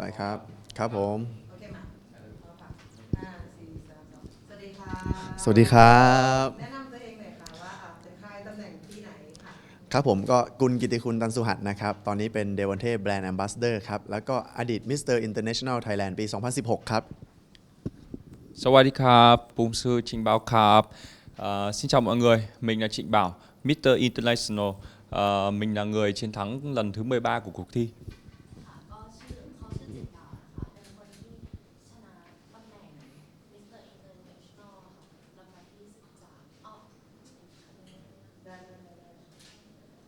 ไปครับ ครับผม โอเคมาเอาค่ะห้าสี่สามสองสวัสดีค่ะสวัสดีครับ แนะนำตัวเองหน่อยค่ะว่าอะเป็นใครตำแหน่งที่ไหนค่ะครับผมก็กุลกิติคุณตันสุหัสนะครับ ตอนนี้เป็นเดวันเท แบรนด์แอมบาสเดอร์ครับ แล้วก็อดีตมิสเตอร์อินเตอร์เนชั่นแนลไทยแลนด์ปี 2016 ครับ Sawadee Bùm sư Trịnh Bảo Kháp. Ờ, xin chào mọi người, mình là Trịnh Bảo, Mr. International. Ờ, mình là người chiến thắng lần thứ 13 của cuộc thi. ค่ะก็ชื่อเขาชื่อจิตดาวนะคะเป็นคนที่ชนะตำแหน่ง Mr. International ค่ะรางวัลที่13อ๋อ ได้ได้ได้ได้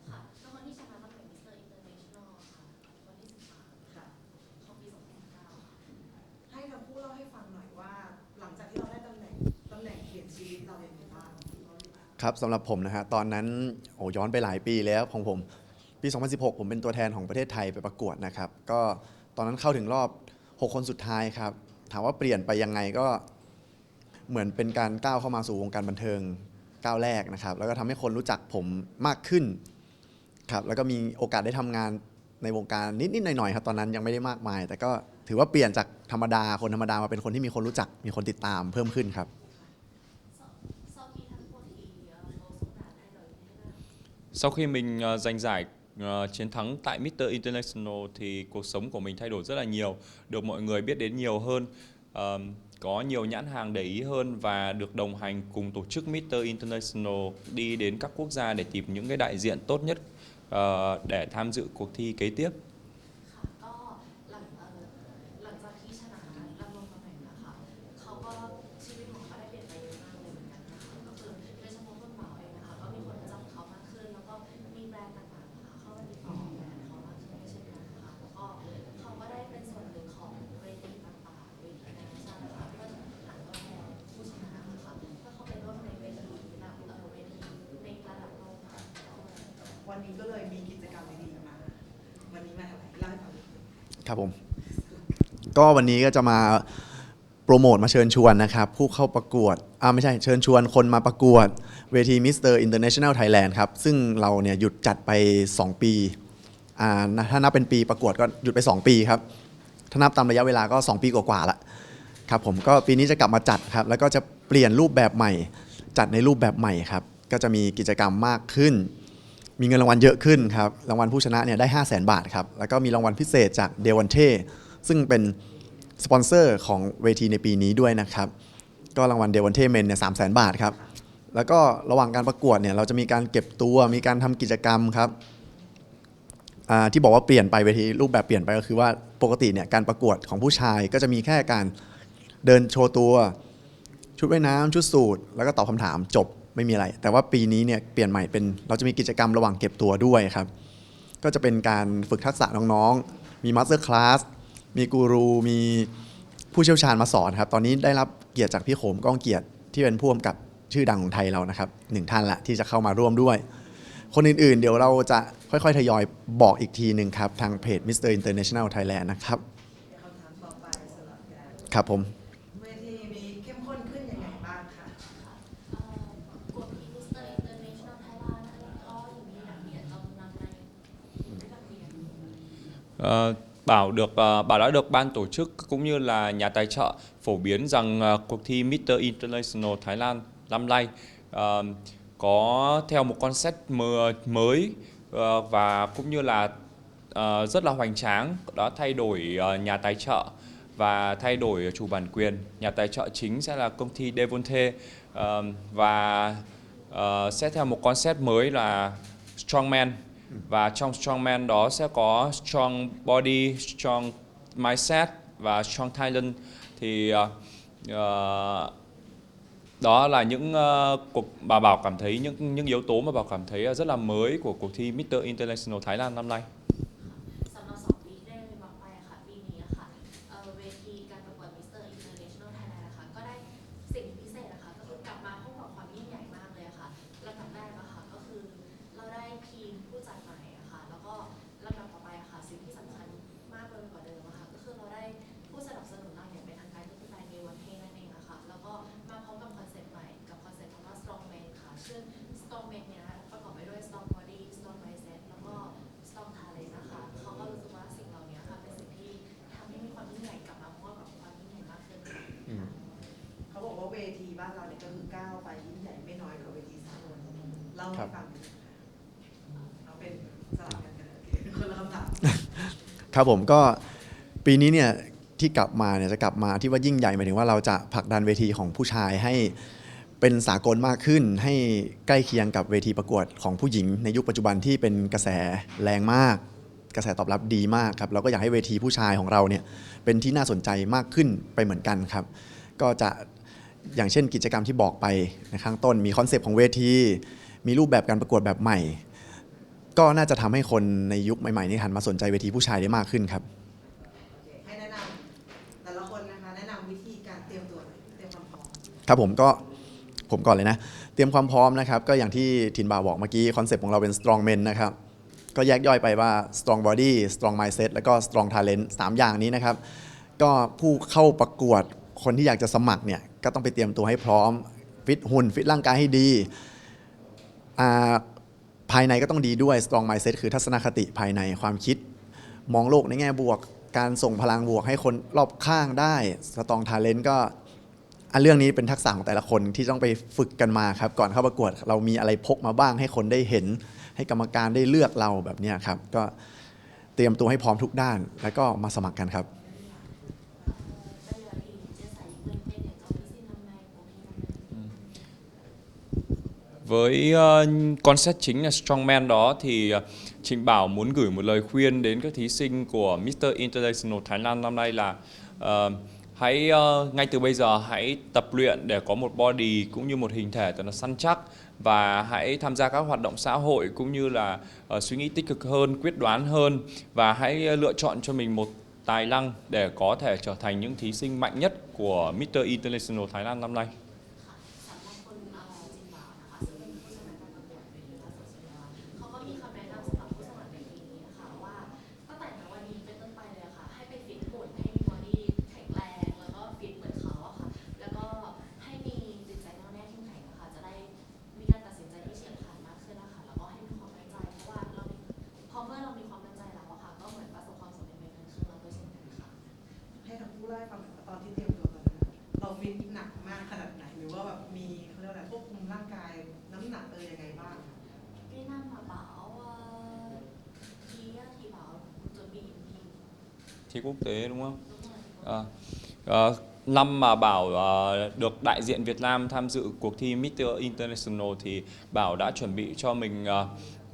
ค่ะเป็นคนที่ชนะตำแหน่ง Mr. International ค่ะวันที่13 ค่ะ ของปี2019ค่ะ ให้ทั้งคู่เล่าให้ฟังหน่อยว่า หลังจากที่เราได้ตำแหน่งตำแหน่งเปลี่ยนชีวิตเราอย่างไรบ้าง ครับสำหรับผมนะฮะตอนนั้นโอ้ย้อนไปหลายปีแล้วของผมปี 2016 ผมเป็นตัวแทนของประเทศไทยไปประกวดนะครับ ก็ตอนนั้นเข้าถึงรอบ 6 คนสุดท้ายครับ ถามว่าเปลี่ยนไปยังไงก็เหมือนเป็นการก้าวเข้ามาสู่วงการบันเทิงก้าวแรกนะครับ แล้วก็ทำให้คนรู้จักผมมากขึ้นครับแล้วก็มีโอกาสได้ทำงานในวงการนิดๆหน่อยๆครับตอนนั้นยังไม่ได้มากมาย แต่ก็ถือว่าเปลี่ยนจากธรรมดาคนธรรมดามาเป็นคนที่มีคนรู้จักมีคนติดตามเพิ่มขึ้นครับ Sau khi mình ờ, giành giải ờ, chiến thắng tại Mr. International thì cuộc sống của mình thay đổi rất là nhiều, được mọi người biết đến nhiều hơn, ờ, có nhiều nhãn hàng để ý hơn và được đồng hành cùng tổ chức Mr. International đi đến các quốc gia để tìm những cái đại diện tốt nhất ờ, để tham dự cuộc thi kế tiếp. วันนี้ก็เลยมีกิจกรรมดีๆมา วันนี้มาอะไรเล่าให้ฟังหน่อยครับผม ก็วันนี้ก็จะมาโปรโมทมาเชิญชวนนะครับ ผู้เข้าประกวดอ่าไม่ใช่เชิญชวนคนมาประกวดเวที Mr. International Thailand ครับ ซึ่งเราเนี่ยหยุดจัดไป 2 ปีอ่าถ้านับเป็นปีประกวดก็หยุดไป 2 ปีครับ ถ้านับตามระยะเวลาก็ 2 ปีกว่าๆละครับผมก็ปีนี้จะกลับมาจัดครับ แล้วก็จะเปลี่ยนรูปแบบใหม่ จัดในรูปแบบใหม่ครับ ก็จะมีกิจกรรมมากขึ้น มีเงินรางวัลเยอะขึ้นครับ รางวัลผู้ชนะเนี่ยได้ 5 0 0 0 0 0บาทครับ แล้วก็มีรางวัลพิเศษจากเดวันเทซึ่งเป็นสปอนเซอร์ของเวทีในปีนี้ด้วยนะครับ ก็รางวัลเดวันเทเมนเนี่ยสามแสนบาทครับ แล้วก็ระหว่างการประกวดเนี่ยเราจะมีการเก็บตัว มีการทำกิจกรรมครับที่บอกว่าเปลี่ยนไปเวทีรูปแบบเปลี่ยนไปก็คือว่าปกติเนี่ยการประกวดของผู้ชายก็จะมีแค่การเดินโชว์ตัว ชุดว่ายน้ำชุดสูทแล้วก็ตอบคำถามจบ ไม่มีอะไร แต่ว่าปีนี้เนี่ยเปลี่ยนใหม่เป็นเราจะมีกิจกรรมระหว่างเก็บตัวด้วยครับ ก็จะเป็นการฝึกทักษะน้องๆ มีมาสเตอร์คลาส มีกูรู มีผู้เชี่ยวชาญมาสอนครับ ตอนนี้ได้รับเกียรติจากพี่โขมก้องเกียรติที่เป็นผู้กำกับชื่อดังของไทยเรานะครับหนึ่งท่านละที่จะเข้ามาร่วมด้วย คนอื่นๆ เดี๋ยวเราจะค่อยๆ ทยอยบอกอีกทีหนึ่งครับ ทางเพจ Mr. International Thailand นะครับเดี๋ยวครับครับผม Ờ, Bảo được ờ, Bảo đã được ban tổ chức cũng như là nhà tài trợ phổ biến rằng ờ, cuộc thi Mr. International Thái Lan năm nay ờ, có theo một concept mờ- mới ờ, và cũng như là ờ, rất là hoành tráng đã thay đổi ờ, nhà tài trợ và thay đổi chủ bản quyền nhà tài trợ chính sẽ là công ty Devonte ờ, và ờ, sẽ theo một concept mới là strongman và trong strongman đó sẽ có strong body, strong mindset và strong talent thì uh, đó là những uh, cuộc bà Bảo cảm thấy những những yếu tố mà Bảo cảm thấy rất là mới của cuộc thi Mr. International Thái Lan năm nay. ครับผมก็ปีนี้เนี่ยที่กลับมาเนี่ยจะกลับมาที่ว่ายิ่งใหญ่หมายถึงว่าเราจะผลักดันเวทีของผู้ชายให้เป็นสากลมากขึ้น ให้ใกล้เคียงกับเวทีประกวดของผู้หญิง ในยุคปัจจุบันที่เป็นกระแสแรงมาก กระแสตอบรับดีมากครับเราก็อยากให้เวทีผู้ชายของเราเนี่ยเป็นที่น่าสนใจมากขึ้นไปเหมือนกันครับ ก็จะอย่างเช่นกิจกรรมที่บอกไปในข้างต้นมีคอนเซปต์ของเวที มีรูปแบบการประกวดแบบใหม่ ก็น่าจะทำให้คนในยุคใหม่ๆนี้หันมาสนใจเวทีผู้ชายได้มากขึ้นครับโอเคให้แนะนำแต่ละคนนะคะ แนะนำวิธีการเตรียมตัวหน่อยเตรียมความพร้อมครับผมก็ผมก่อนเลยนะ เตรียมความพร้อมนะครับ ก็อย่างที่ทินบ่าวบอกเมื่อกี้คอนเซปต์ของเราเป็น strong men นะครับ ก็แยกย่อยไปว่า strong body strong mindset แล้วก็ strong talent สามอย่างนี้นะครับ ก็ผู้เข้าประกวดคนที่อยากจะสมัครเนี่ย ก็ต้องไปเตรียมตัวให้พร้อม ฟิตหุ่น ฟิตร่างกายให้ดีอ่า ภายในก็ต้องดีด้วย strong mindset คือทัศนคติภายในความคิด มองโลกในแง่บวก การส่งพลังบวกให้คนรอบข้างได้ strong talent ก็อันเรื่องนี้เป็นทักษะของแต่ละคนที่ต้องไปฝึกกันมาครับ ก่อนเข้าประกวดเรามีอะไรพกมาบ้างให้คนได้เห็น ให้กรรมการได้เลือกเราแบบนี้ครับ ก็เตรียมตัวให้พร้อมทุกด้าน แล้วก็มาสมัครกันครับ Với ờ, uh, concept chính là Strongman đó thì ờ, uh, Trình Bảo muốn gửi một lời khuyên đến các thí sinh của Mr. International Thái Lan năm nay là uh, hãy uh, ngay từ bây giờ hãy tập luyện để có một body cũng như một hình thể thật là săn chắc và hãy tham gia các hoạt động xã hội cũng như là uh, suy nghĩ tích cực hơn, quyết đoán hơn và hãy lựa chọn cho mình một tài năng để có thể trở thành những thí sinh mạnh nhất của Mr. International Thái Lan năm nay. ได้ฟังตอนที่เตรียมตัวตอนนั้นเราฟิตหนักมากขนาดไหนหรือว่าแบบมีเขาเรียกอะไรควบคุมร่างกายน้ำหนักเออยังไงบ้างคะ cái năm mà bảo ờ, thi á, thì được đại diện Việt Nam tham dự cuộc thi Mr. International thì Bảo đã chuẩn bị cho mình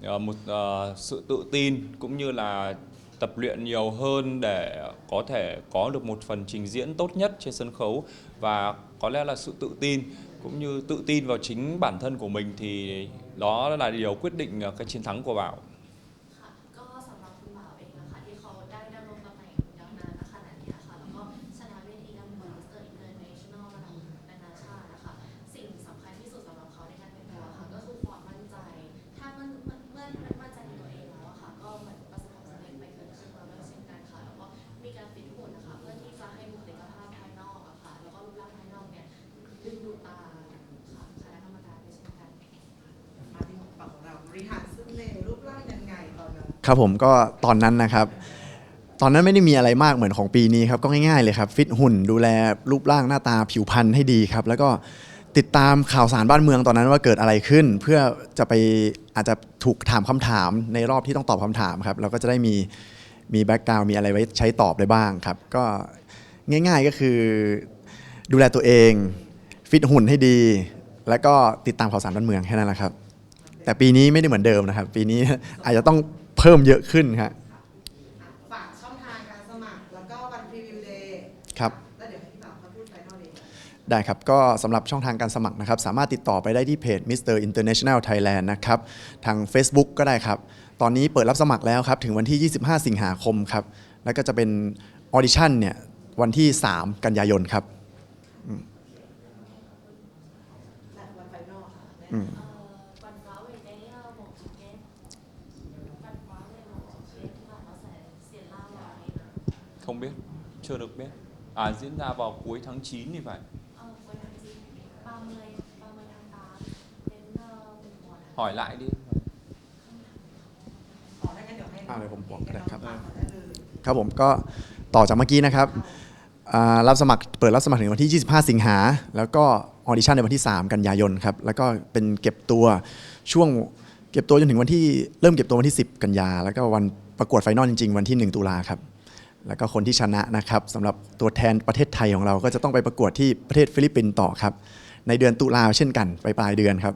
ờ, một ờ, sự tự tin cũng như là tập luyện nhiều hơn để có thể có được một phần trình diễn tốt nhất trên sân khấu và có lẽ là sự tự tin cũng như tự tin vào chính bản thân của mình thì đó là điều quyết định à, cái chiến thắng của Bảo. ครับผมก็ตอนนั้นนะครับ ตอนนั้นไม่ได้มีอะไรมากเหมือนของปีนี้ครับก็ง่ายๆเลยครับ ฟิตหุ่นดูแลรูปร่างหน้าตาผิวพรรณให้ดีครับ แล้วก็ติดตามข่าวสารบ้านเมืองตอนนั้นว่าเกิดอะไรขึ้น เพื่อจะไปอาจจะถูกถามคำถามในรอบที่ต้องตอบคำถามครับเราก็จะได้มีมีแบ็กกราวมีอะไรไว้ใช้ตอบได้บ้างครับ ก็ง่ายๆก็คือดูแลตัวเอง ฟิตหุ่นให้ดี แล้วก็ติดตามข่าวสารบ้านเมืองแค่นั้นแหละครับ แต่ปีนี้ไม่ได้เหมือนเดิมนะครับ ปีนี้อาจจะต้อง เพิ่มเยอะขึ้นครับฝากช่องทางการสมัคร แล้วก็วันพรีวิวเดย์ครับ แล้วเดี๋ยวให้พี่บ่าวเขาพูดไฟนอลเดย์ได้ครับ ก็สำหรับช่องทางการสมัครนะครับ สามารถติดต่อไปได้ที่เพจ Mr. International Thailand นะครับ ทาง Facebook ก็ได้ครับ ตอนนี้เปิดรับสมัครแล้วครับ ถึงวันที่ 25 สิงหาคมครับ แล้วก็จะเป็นออดิชั่นเนี่ย วันที่ 3 กันยายนครับและวันไฟนอลค่ะ Không biết, chưa được biết. À diễn ra vào cuối tháng 9 thì phải. ờ cuối tháng chín ba mươi ba mươi tháng tám đến ờ, mùng một tháng Hỏi lại đi. ขอให้งั้นเดี๋ยวให้อ่าเดี๋ยวผมบอกก็ได้ครับให้น้องฝากได้เลยครับผมก็ต่อจากเมื่อกี้นะครับอ่ารับสมัครเปิดรับสมัครถึงวันที่ 25 สิงหา แล้วก็ออดิชั่นในวันที่ 3 กันยายนครับแล้วก็เป็นเก็บตัวช่วงเก็บตัวจนถึงวันที่เริ่มเก็บตัววันที่ 10 กันยา แล้วก็วันประกวดไฟนอลจริงๆ วันที่ 1 ตุลาครับ แล้วก็คนที่ชนะนะครับสำหรับตัวแทนประเทศไทยของเราก็จะต้องไปประกวดที่ประเทศฟิลิปปินส์ต่อครับ ในเดือนตุลาเช่นกันไปปลายเดือนครับ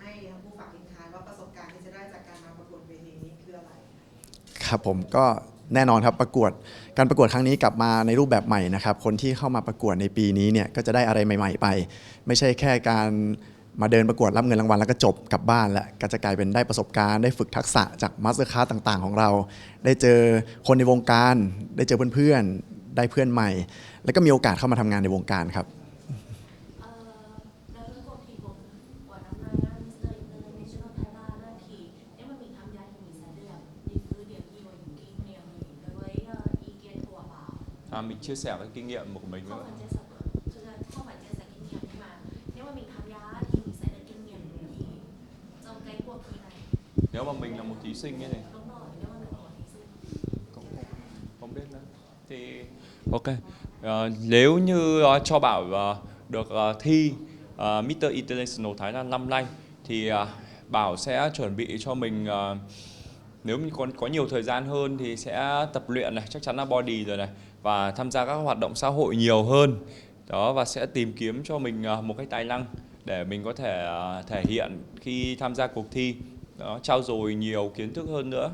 ให้ทั้งผู้ฝากทิ้งท้ายว่าประสบการณ์ที่จะได้จากการมาประกวดเวทีนี้คืออะไร ครับผมก็แน่นอนครับประกวดการประกวดครั้งนี้กลับมาในรูปแบบใหม่นะครับ คนที่เข้ามาประกวดในปีนี้เนี่ยก็จะได้อะไรใหม่ ๆ ไป ไม่ใช่แค่การ มาเดินประกวดรับเงินรางวัลแล้วก็จบกลับบ้านแล้วก็จะกลายเป็นได้ประสบการณ์ได้ฝึกทักษะจากมาสเตอร์คลาสต่างๆ ของเรา ได้เจอคนในวงการ ได้เจอเพื่อนๆ ได้เพื่อนใหม่ แล้วก็มีโอกาสเข้ามาทำงานในวงการครับ ờ, đối với cuộc thi của của năm nay á, nếu mà mình là một thí sinh ấy này không, không biết nữa. Thì ok. Uh, nếu như uh, cho bảo uh, được uh, thi uh, Mr. International Thái Lan năm nay thì uh, bảo sẽ chuẩn bị cho mình uh, nếu mình còn có nhiều thời gian hơn thì sẽ tập luyện này chắc chắn là body rồi này và tham gia các hoạt động xã hội nhiều hơn. Đó và sẽ tìm kiếm cho mình một cái tài năng để mình có thể thể hiện khi tham gia cuộc thi đó trau dồi nhiều kiến thức hơn nữa.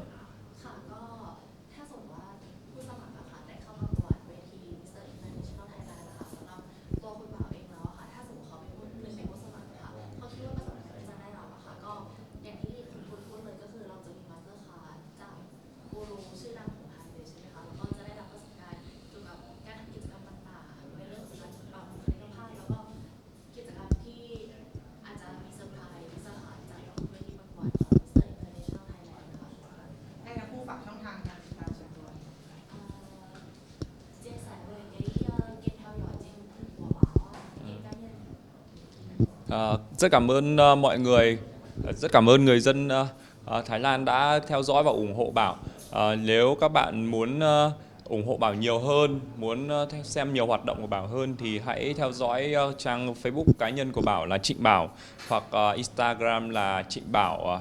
Ờ, rất cảm ơn uh, mọi người, ờ, rất cảm ơn người dân uh, Thái Lan đã theo dõi và ủng hộ Bảo. Uh, nếu các bạn muốn uh, ủng hộ Bảo nhiều hơn, muốn uh, xem nhiều hoạt động của Bảo hơn thì hãy theo dõi uh, trang Facebook cá nhân của Bảo là Trịnh Bảo hoặc uh, Instagram là Trịnh Bảo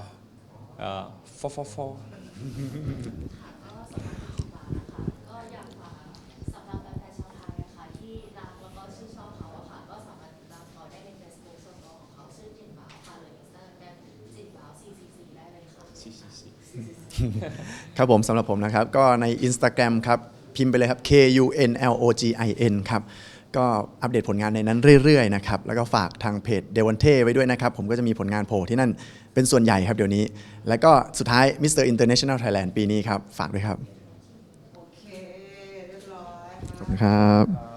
uh, 444. ครับผมสำหรับผมนะครับ ก็ใน Instagram ครับ พิมพ์ไปเลยครับ K U N L O G I N ครับ ก็อัปเดตผลงานในนั้นเรื่อยๆนะครับ แล้วก็ฝากทางเพจเดวันเทไว้ด้วยนะครับ ผมก็จะมีผลงานโผล่ที่นั่นเป็นส่วนใหญ่ครับเดี๋ยวนี้ แล้วก็สุดท้าย Mr. International Thailand ปีนี้ครับ ฝากด้วยครับ โอเค เรียบร้อย ขอบคุณครับ